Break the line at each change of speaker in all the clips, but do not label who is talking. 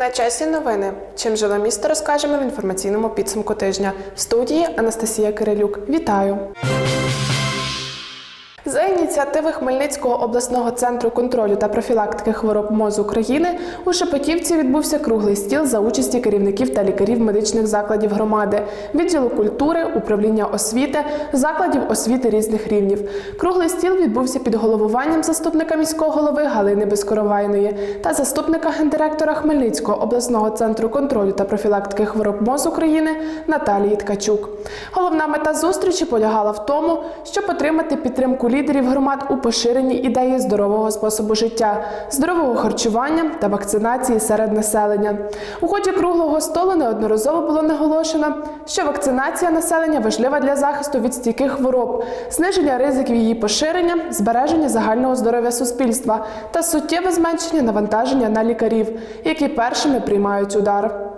На часі новини. Чим жило місто, розкажемо в інформаційному підсумку тижня. В студії Анастасія Кирилюк. Вітаю! За ініціативи Хмельницького обласного центру контролю та профілактики хвороб МОЗ України у Шепетівці відбувся круглий стіл за участі керівників та лікарів медичних закладів громади, відділу культури, управління освіти, закладів освіти різних рівнів. Круглий стіл відбувся під головуванням заступника міського голови Галини Безкоровайної та заступника гендиректора Хмельницького обласного центру контролю та профілактики хвороб МОЗ України Наталії Ткачук. Головна мета зустрічі полягала в тому, щоб отримати підтримку лідерів громад у поширенні ідеї здорового способу життя, здорового харчування та вакцинації серед населення. У ході круглого столу неодноразово було наголошено, що вакцинація населення важлива для захисту від стійких хвороб, зниження ризиків її поширення, збереження загального здоров'я суспільства та суттєве зменшення навантаження на лікарів, які першими приймають удар.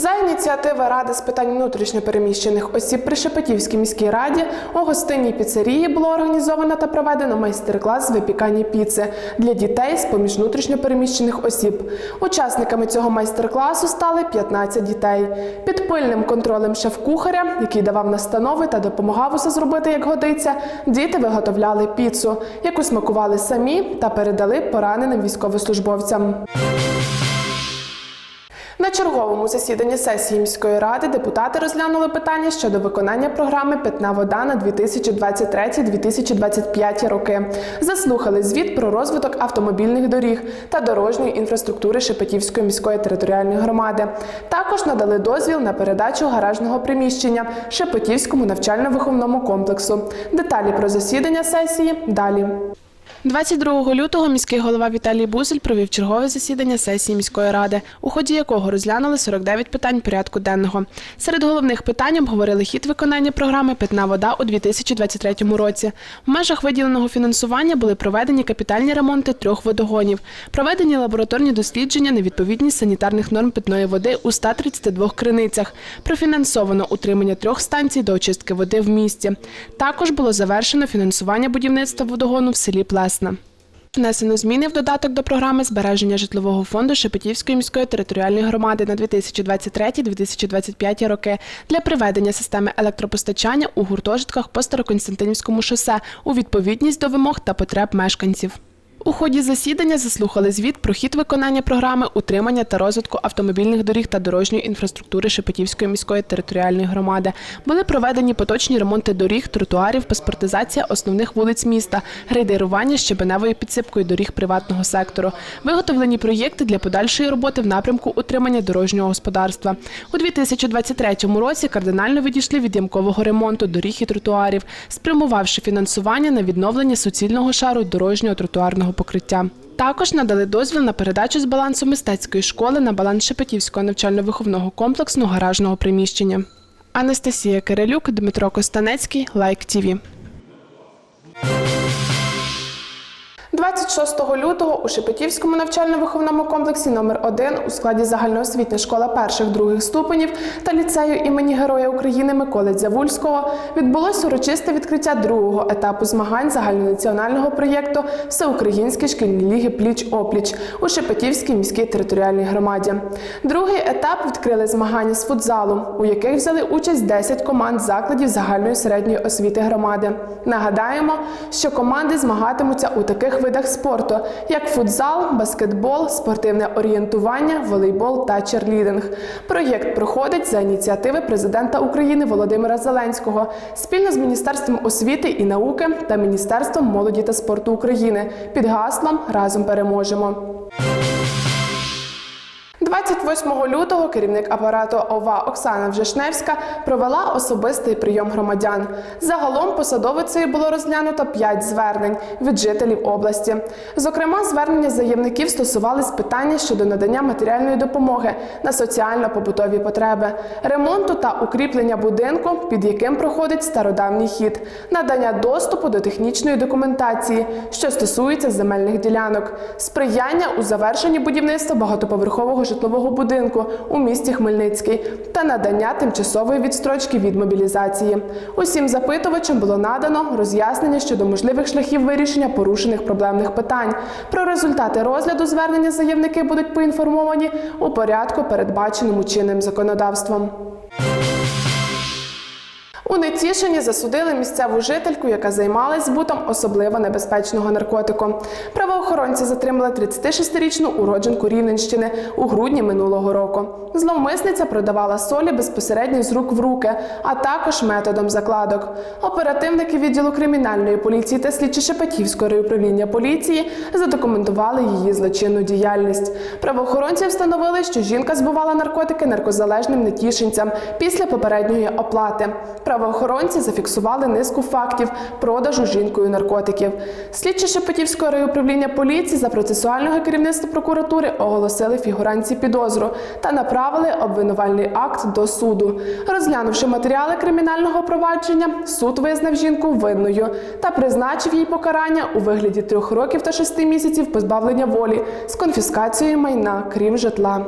За ініціативи Ради з питань внутрішньопереміщених осіб при Шепетівській міській раді у гостинній піцерії було організовано та проведено майстер-клас з випікання піци для дітей з поміж внутрішньопереміщених осіб. Учасниками цього майстер-класу стали 15 дітей. Під пильним контролем шеф-кухаря, який давав настанови та допомагав усе зробити як годиться, діти виготовляли піцу, яку смакували самі та передали пораненим військовослужбовцям. На черговому засіданні сесії міської ради депутати розглянули питання щодо виконання програми Питна вода на 2023-2025 роки. Заслухали звіт про розвиток автомобільних доріг та дорожньої інфраструктури Шепетівської міської територіальної громади. Також надали дозвіл на передачу гаражного приміщення Шепетівському навчально-виховному комплексу. Деталі про засідання сесії далі. 22 лютого міський голова Віталій Бузель провів чергове засідання сесії міської ради, у ході якого розглянули 49 питань порядку денного. Серед головних питань обговорили хід виконання програми Питна вода у 2023 році. В межах виділеного фінансування були проведені капітальні ремонти трьох водогонів, проведені лабораторні дослідження на відповідність санітарних норм питної води у 132 криницях, профінансовано утримання трьох станцій до очистки води в місті. Також було завершено фінансування будівництва водогону в селі Плесна. Внесено зміни в додаток до програми збереження житлового фонду Шепетівської міської територіальної громади на 2023-2025 роки для приведення системи електропостачання у гуртожитках по Староконстантинівському шосе у відповідність до вимог та потреб мешканців. У ході засідання заслухали звіт про хід виконання програми утримання та розвитку автомобільних доріг та дорожньої інфраструктури Шепетівської міської територіальної громади. Були проведені поточні ремонти доріг, тротуарів, паспортизація основних вулиць міста, грейдерування щебеневою підсипкою доріг приватного сектору, виготовлені проєкти для подальшої роботи в напрямку утримання дорожнього господарства. У 2023 році кардинально відійшли від ямкового ремонту доріг і тротуарів, спрямувавши фінансування на відновлення суцільного шару дорожнього тротуарного покриття. Також надали дозвіл на передачу з балансу мистецької школи на баланс Шепетівського навчально-виховного комплексу гаражного приміщення. Анастасія Кирилюк, Дмитро Костанецький, Лайк ТІВІ. 26 лютого у Шепетівському навчально-виховному комплексі номер 1 у складі загальноосвітня школа перших-других ступенів та ліцею імені Героя України Миколи Дзявульського відбулось урочисте відкриття другого етапу змагань загальнонаціонального проєкту Всеукраїнські шкільні ліги Пліч-опліч у Шепетівській міській територіальній громаді. Другий етап відкрили змагання з футзалу, у яких взяли участь 10 команд закладів загальної середньої освіти громади. Нагадаємо, що команди змагатимуться у таких видах спорту, як футзал, баскетбол, спортивне орієнтування, волейбол та черлідинг. Проєкт проходить за ініціативи президента України Володимира Зеленського спільно з Міністерством освіти і науки та Міністерством молоді та спорту України під гаслом Разом переможемо. 28 лютого керівник апарату ОВА Оксана Вжешневська провела особистий прийом громадян. Загалом посадовицею було розглянуто 5 звернень від жителів області. Зокрема, звернення заявників стосувались питання щодо надання матеріальної допомоги на соціально-побутові потреби, ремонту та укріплення будинку, під яким проходить стародавній хід, надання доступу до технічної документації, що стосується земельних ділянок, сприяння у завершенні будівництва багатоповерхового житлового житлового будинку у місті Хмельницький та надання тимчасової відстрочки від мобілізації. Усім запитувачам було надано роз'яснення щодо можливих шляхів вирішення порушених проблемних питань. Про результати розгляду звернення заявники будуть поінформовані у порядку, передбаченому чинним законодавством. У Нетішині засудили місцеву жительку, яка займалась збутом особливо небезпечного наркотику. Правоохоронці затримали 36-річну уродженку Рівненщини у грудні минулого року. Зловмисниця продавала солі безпосередньо з рук в руки, а також методом закладок. Оперативники відділу кримінальної поліції та слідчі Шепетівського управління поліції задокументували її злочинну діяльність. Правоохоронці встановили, що жінка збувала наркотики наркозалежним нетішинцям після попередньої оплати. Правоохоронці зафіксували низку фактів продажу жінкою наркотиків. Слідчі Шепетівського райуправління поліції за процесуального керівництва прокуратури оголосили фігуранці підозру та направили обвинувальний акт до суду. Розглянувши матеріали кримінального провадження, суд визнав жінку винною та призначив їй покарання у вигляді трьох років та шести місяців позбавлення волі з конфіскацією майна, крім житла.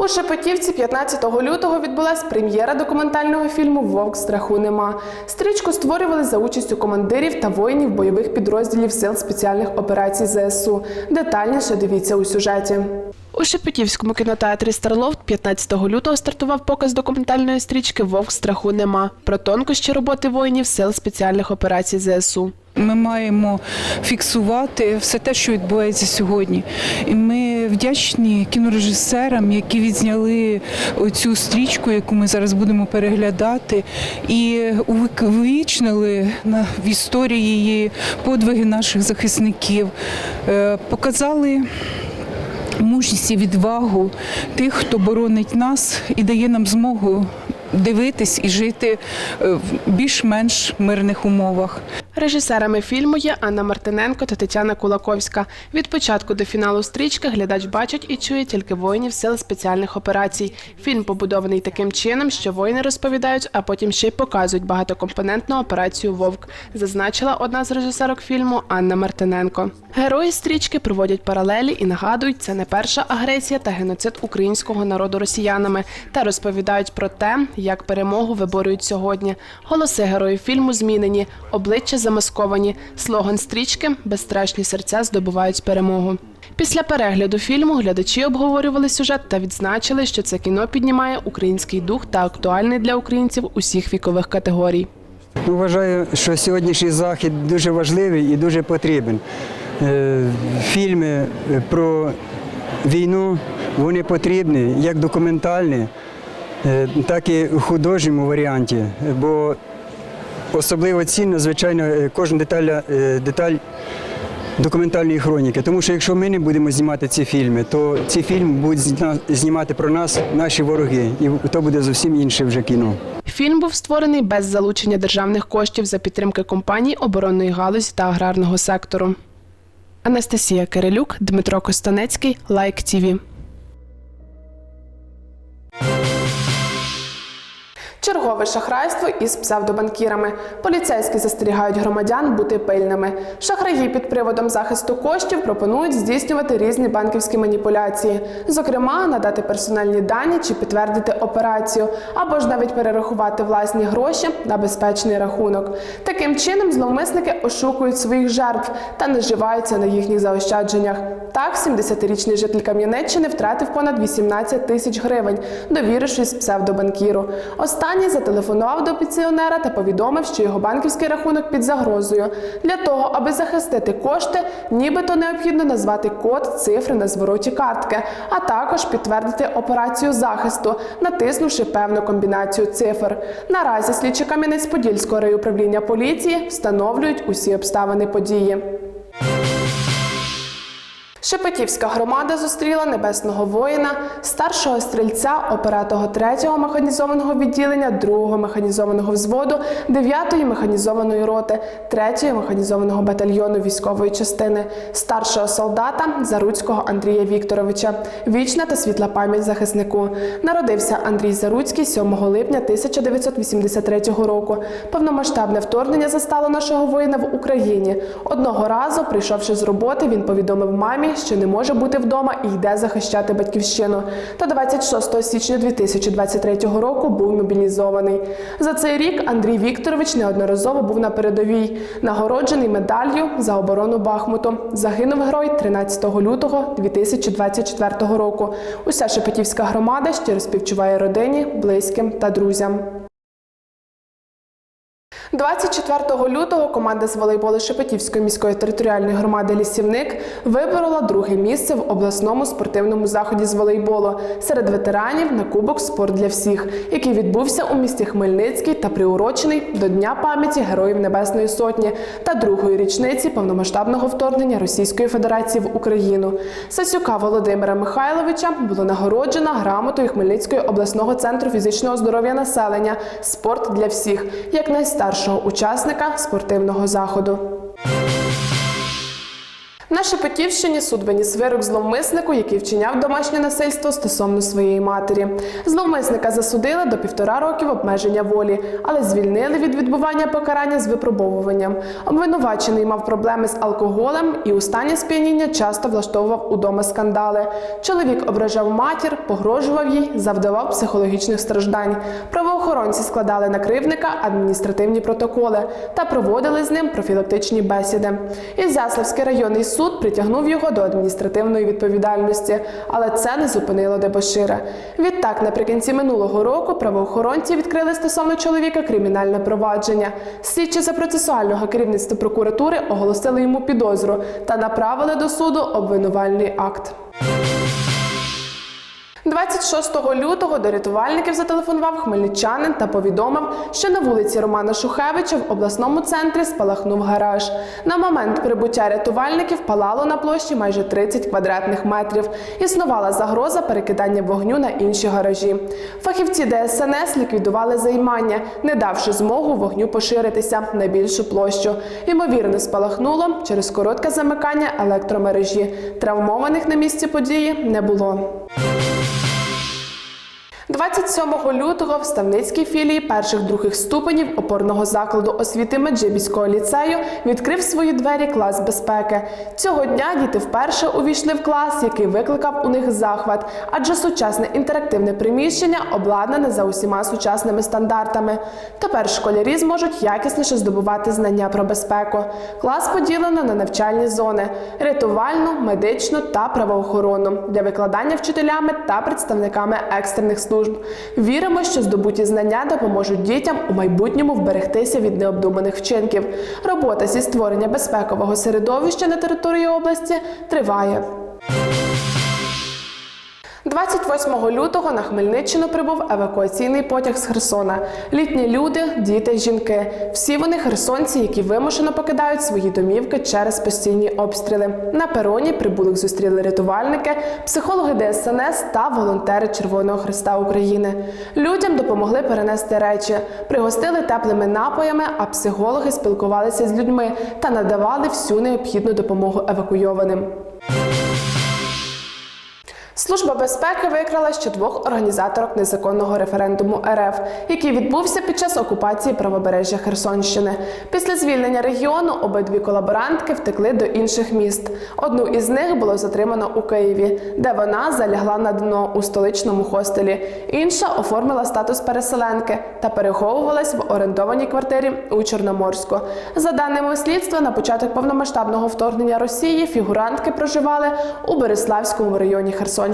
У Шепетівці 15 лютого відбулась прем'єра документального фільму Вовк страху нема. Стрічку створювали за участю командирів та воїнів бойових підрозділів сил спеціальних операцій ЗСУ. Детальніше дивіться у сюжеті. У Шепетівському кінотеатрі Старлофт 15 лютого стартував показ документальної стрічки Вовк страху нема про тонкощі роботи воїнів сил спеціальних операцій ЗСУ.
Ми маємо фіксувати все те, що відбувається сьогодні. І ми вдячні кінорежисерам, які відзняли цю стрічку, яку ми зараз будемо переглядати, і увіковічнили на- в історії її подвиги наших захисників, Е, показали. Мужність і відвагу тих, хто боронить нас і дає нам змогу дивитись і жити е, в більш-менш мирних умовах.
Режисерами фільму є Анна Мартиненко та Тетяна Кулаковська. Від початку до фіналу стрічки глядач бачить і чує тільки воїнів сил спеціальних операцій. Фільм побудований таким чином, що воїни розповідають, а потім ще й показують багатокомпонентну операцію Вовк, зазначила одна з режисерок фільму Анна Мартиненко. Герої стрічки проводять паралелі і нагадують, це не перша агресія та геноцид українського народу росіянами та розповідають про те, як перемогу виборюють сьогодні. Голоси героїв фільму змінені, обличчя замасковані. Слоган стрічки Безстрашні серця здобувають перемогу. Після перегляду фільму глядачі обговорювали сюжет та відзначили, що це кіно піднімає український дух та актуальний для українців усіх вікових категорій.
Ну, Вважаю, що сьогоднішній захід дуже важливий і дуже потрібен. Е, Фільми про війну вони потрібні як документальні, е, так і художньому варіанті. Бо особливо цінно, звичайно, е, кожна деталь, е, деталь документальної хроніки. Тому що якщо ми не будемо знімати ці фільми, то ці фільми будуть знімати про нас наші вороги, і то буде зовсім інше вже кіно.
Фільм був створений без залучення державних коштів за підтримки компаній оборонної галузі та аграрного сектору. Анастасія Кирилюк, Дмитро Костанецький, Лайк ТІВІ. Чергове шахрайство із псевдобанкірами. Поліцейські застерігають громадян бути пильними. Шахраї під приводом захисту коштів пропонують здійснювати різні банківські маніпуляції, зокрема, надати персональні дані чи підтвердити операцію, або ж навіть перерахувати власні гроші на безпечний рахунок. Таким чином, зловмисники ошукують своїх жертв та наживаються на їхніх заощадженнях. Так, 70-річний житель Кам'янеччини втратив понад 18 тисяч гривень, довірившись псевдобанкіру. Останній зателефонував до пенсіонера та повідомив, що його банківський рахунок під загрозою. Для того, аби захистити кошти, нібито необхідно назвати код цифри на звороті картки, а також підтвердити операцію захисту, натиснувши певну комбінацію цифр. Наразі слідчі Кам'янець-Подільського райуправління поліції встановлюють усі обставини події. Шепетівська громада зустріла небесного воїна, старшого стрільця, оператора 3-го механізованого відділення 2-го механізованого взводу, 9-ї механізованої роти, 3-го механізованого батальйону військової частини, старшого солдата Заруцького Андрія Вікторовича. Вічна та світла пам'ять захиснику. Народився Андрій Заруцький 7 липня 1983 року. Повномасштабне вторгнення застало нашого воїна в Україні. Одного разу, прийшовши з роботи, він повідомив мамі, що не може бути вдома і йде захищати батьківщину. Та 26 січня 2023 року був мобілізований. За цей рік Андрій Вікторович неодноразово був на передовій, нагороджений медаллю за оборону Бахмуту. Загинув герой 13 лютого 2024 року. Уся Шепетівська громада щиро співчуває родині, близьким та друзям. 24 лютого команда з волейболу Шепетівської міської територіальної громади Лісівник виборола друге місце в обласному спортивному заході з волейболу серед ветеранів на Кубок Спорт для всіх, який відбувся у місті Хмельницький та приурочений до Дня пам'яті Героїв Небесної Сотні та другої річниці повномасштабного вторгнення Російської Федерації в Україну. Сасюка Володимира Михайловича було нагороджено грамотою Хмельницького обласного центру фізичного здоров'я населення Спорт для всіх як найстаршого учасника спортивного заходу. На Шепетівщині суд виніс вирок зловмиснику, який вчиняв домашнє насильство стосовно своєї матері. Зловмисника засудили до півтора років обмеження волі, але звільнили від відбування покарання з випробовуванням. Обвинувачений мав проблеми з алкоголем і у стані сп'яніння часто влаштовував удома скандали. Чоловік ображав матір, погрожував їй, завдавав психологічних страждань. Правоохоронці складали на кривника адміністративні протоколи та проводили з ним профілактичні бесіди. Ізяславський районний суд притягнув його до адміністративної відповідальності, але це не зупинило дебошира. Відтак, наприкінці минулого року правоохоронці відкрили стосовно чоловіка кримінальне провадження. Слідчі за процесуального керівництва прокуратури оголосили йому підозру та направили до суду обвинувальний акт. 26 лютого до рятувальників зателефонував хмельничанин та повідомив, що на вулиці Романа Шухевича в обласному центрі спалахнув гараж. На момент прибуття рятувальників палало на площі майже 30 квадратних метрів. Існувала загроза перекидання вогню на інші гаражі. Фахівці ДСНС ліквідували займання, не давши змогу вогню поширитися на більшу площу. Ймовірно, спалахнуло через коротке замикання електромережі. Травмованих на місці події не було. 27 лютого в Ставницькій філії перших других ступенів опорного закладу освіти Меджибіського ліцею відкрив свої двері клас безпеки. Цього дня діти вперше увійшли в клас, який викликав у них захват, адже сучасне інтерактивне приміщення обладнане за усіма сучасними стандартами. Тепер школярі зможуть якісніше здобувати знання про безпеку. Клас поділено на навчальні зони: рятувальну, медичну та правоохоронну для викладання вчителями та представниками екстрених служб. Віримо, що здобуті знання допоможуть дітям у майбутньому вберегтися від необдуманих вчинків. Робота зі створення безпекового середовища на території області триває. 28 лютого на Хмельниччину прибув евакуаційний потяг з Херсона. Літні люди, діти, жінки. Всі вони херсонці, які вимушено покидають свої домівки через постійні обстріли. На пероні прибулих зустріли рятувальники, психологи ДСНС та волонтери Червоного Христа України. Людям допомогли перенести речі, пригостили теплими напоями, а психологи спілкувалися з людьми та надавали всю необхідну допомогу евакуйованим. Служба безпеки викрала ще двох організаторок незаконного референдуму РФ, який відбувся під час окупації правобережжя Херсонщини. Після звільнення регіону обидві колаборантки втекли до інших міст. Одну із них було затримано у Києві, де вона залягла на дно у столичному хостелі. Інша оформила статус переселенки та переховувалась в орендованій квартирі у Чорноморську. За даними слідства, на початок повномасштабного вторгнення Росії фігурантки проживали у Береславському районі Херсонщини.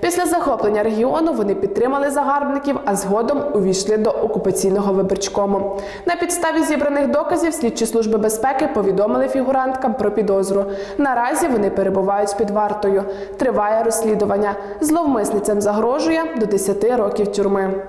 Після захоплення регіону вони підтримали загарбників, а згодом увійшли до окупаційного виборчкому. На підставі зібраних доказів слідчі служби безпеки повідомили фігуранткам про підозру. Наразі вони перебувають під вартою. Триває розслідування. Зловмисницям загрожує до 10 років тюрми.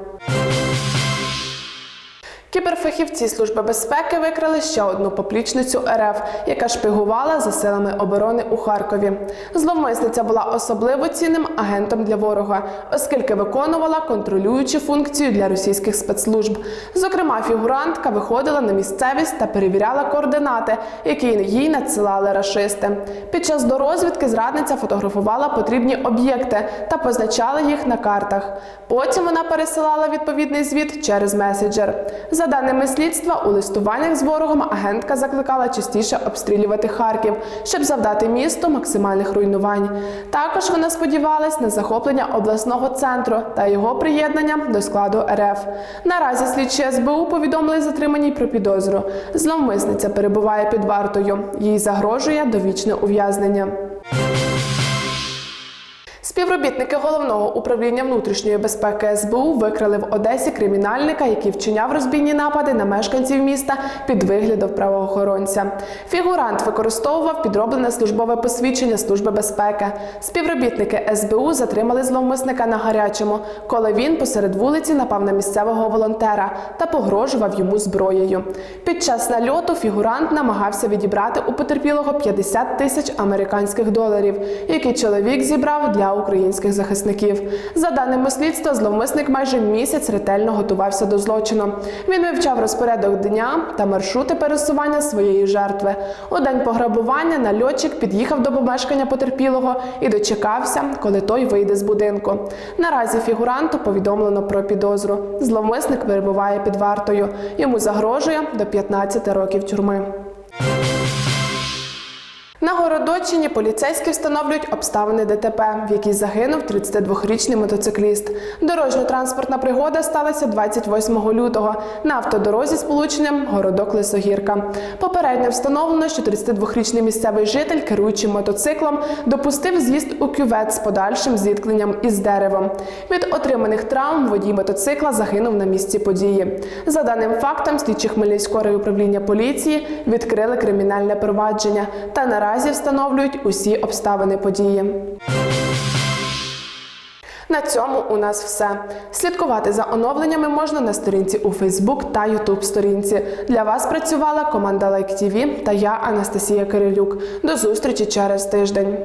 Кіберфахівці Служби безпеки викрили ще одну поплічницю РФ, яка шпигувала за силами оборони у Харкові. Зловмисниця була особливо цінним агентом для ворога, оскільки виконувала контролюючу функцію для російських спецслужб. Зокрема, фігурантка виходила на місцевість та перевіряла координати, які їй надсилали рашисти. Під час дорозвідки зрадниця фотографувала потрібні об'єкти та позначала їх на картах. Потім вона пересилала відповідний звіт через меседжер. За даними слідства, у листуваннях з ворогом агентка закликала частіше обстрілювати Харків, щоб завдати місту максимальних руйнувань. Також вона сподівалась на захоплення обласного центру та його приєднання до складу РФ. Наразі слідчі СБУ повідомили затриманій про підозру. Зловмисниця перебуває під вартою. Їй загрожує довічне ув'язнення. Співробітники головного управління внутрішньої безпеки СБУ викрили в Одесі кримінальника, який вчиняв розбійні напади на мешканців міста під виглядом правоохоронця. Фігурант використовував підроблене службове посвідчення Служби безпеки. Співробітники СБУ затримали зловмисника на гарячому, коли він посеред вулиці напав на місцевого волонтера та погрожував йому зброєю. Під час нальоту фігурант намагався відібрати у потерпілого 50 тисяч американських доларів, які чоловік зібрав для українських захисників. За даними слідства, зловмисник майже місяць ретельно готувався до злочину. Він вивчав розпорядок дня та маршрути пересування своєї жертви. У день пограбування нальотчик під'їхав до помешкання потерпілого і дочекався, коли той вийде з будинку. Наразі фігуранту повідомлено про підозру. Зловмисник перебуває під вартою. Йому загрожує до 15 років тюрми. На Городочині поліцейські встановлюють обставини ДТП, в якій загинув 32-річний мотоцикліст. Дорожньо-транспортна пригода сталася 28 лютого на автодорозі з полученням Городок-Лисогірка. Попередньо встановлено, що 32-річний місцевий житель, керуючи мотоциклом, допустив з'їзд у кювет з подальшим зіткненням із деревом. Від отриманих травм водій мотоцикла загинув на місці події. За даним фактом, слідчі Хмельницького райуправління поліції відкрили кримінальне провадження та наразі встановлюють усі обставини події. На цьому у нас все. Слідкувати за оновленнями можна на сторінці у Фейсбук та Ютуб сторінці. Для вас працювала команда Лайк Тіві та я, Анастасія Кирилюк. До зустрічі через тиждень.